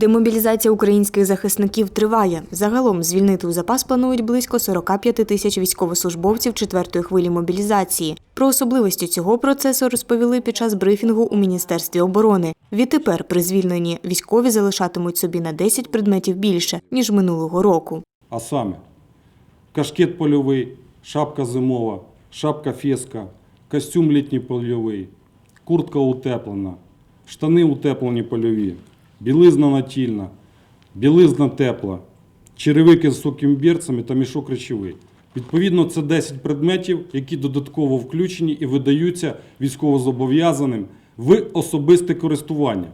Демобілізація українських захисників триває. Загалом звільнити у запас планують близько 45 тисяч військовослужбовців четвертої хвилі мобілізації. Про особливості цього процесу розповіли під час брифінгу у Міністерстві оборони. Відтепер при звільненні військові залишатимуть собі на 10 предметів більше ніж минулого року. А саме кашкет польовий, шапка зимова, шапка феска, костюм літній польовий, куртка утеплена, штани утеплені польові, білизна натільна, білизна тепла, черевики з високими бірцями та мішок речовий. Відповідно, це 10 предметів, які додатково включені і видаються військовозобов'язаним в особисте користування.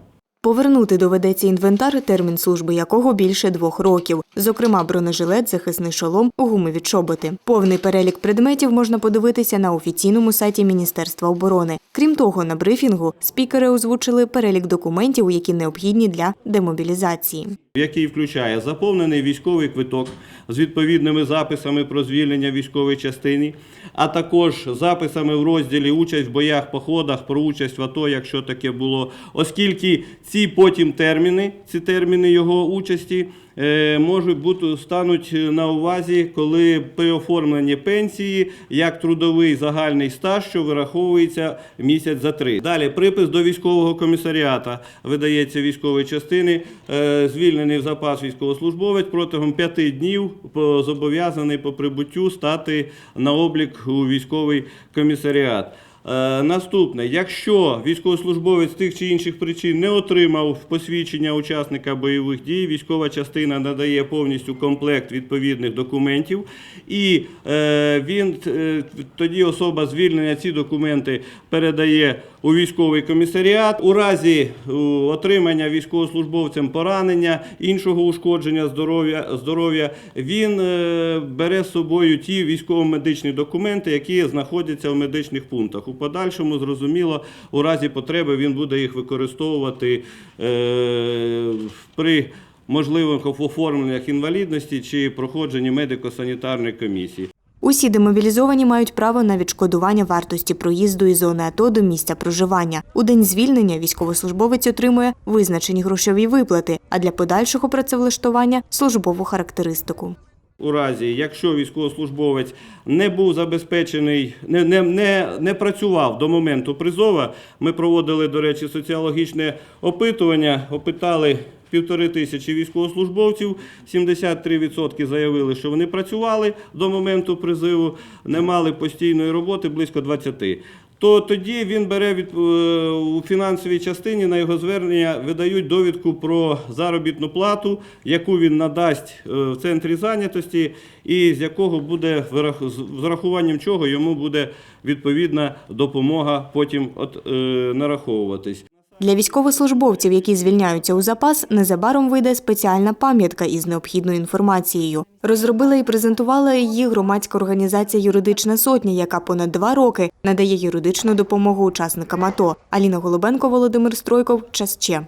Повернути доведеться інвентар, термін служби якого більше двох років, зокрема бронежилет, захисний шолом, гумові чоботи. Повний перелік предметів можна подивитися на офіційному сайті Міністерства оборони. Крім того, на брифінгу спікери озвучили перелік документів, які необхідні для демобілізації. який включає заповнений військовий квиток з відповідними записами про звільнення військової частини, а також записами в розділі участь в боях, походах, про участь в АТО, якщо таке було, оскільки ці потім терміни, ці терміни його участі. е, Можуть бути стануть на увазі, коли при оформленні пенсії як трудовий загальний стаж, що вираховується місяць за три. Далі припис до військового комісаріата видається військової частини, е, звільнений в запас військовослужбовець протягом п'яти днів зобов'язаний по прибуттю стати на облік у військовий комісаріат. Е, Наступне, якщо військовослужбовець тих чи інших причин не отримав посвідчення учасника бойових дій, військова частина надає повністю комплект відповідних документів, і е, він е, тоді особа звільнення ці документи передає у військовий комісаріат. У разі отримання військовослужбовцем поранення, іншого ушкодження здоров'я, здоров'я він бере з собою ті військово-медичні документи, які знаходяться в медичних пунктах. Подальшому, зрозуміло, у разі потреби він буде їх використовувати е, при можливих оформленнях інвалідності чи проходженні медико-санітарної комісії. Усі демобілізовані мають право на відшкодування вартості проїзду із зони АТО до місця проживання. У день звільнення військовослужбовець отримує визначені грошові виплати, а для подальшого працевлаштування службову характеристику. У разі, якщо військовослужбовець не був забезпечений, не, не, не, не працював до моменту призова, ми проводили, до речі, соціологічне опитування, опитали півтори тисячі військовослужбовців, 73% заявили, що вони працювали до моменту призиву, не мали постійної роботи близько 20%. То тоді він бере від е, у фінансовій частині на його звернення видають довідку про заробітну плату, яку він надасть е, в центрі зайнятості, і з якого буде з врахуванням чого йому буде відповідна допомога потім от, е, нараховуватись. Для військовослужбовців, які звільняються у запас, незабаром вийде спеціальна пам'ятка із необхідною інформацією. Розробила і презентувала її громадська організація Юридична сотня, яка понад два роки надає юридичну допомогу учасникам АТО. Аліна Голубенко, Володимир Стройков. Час ще.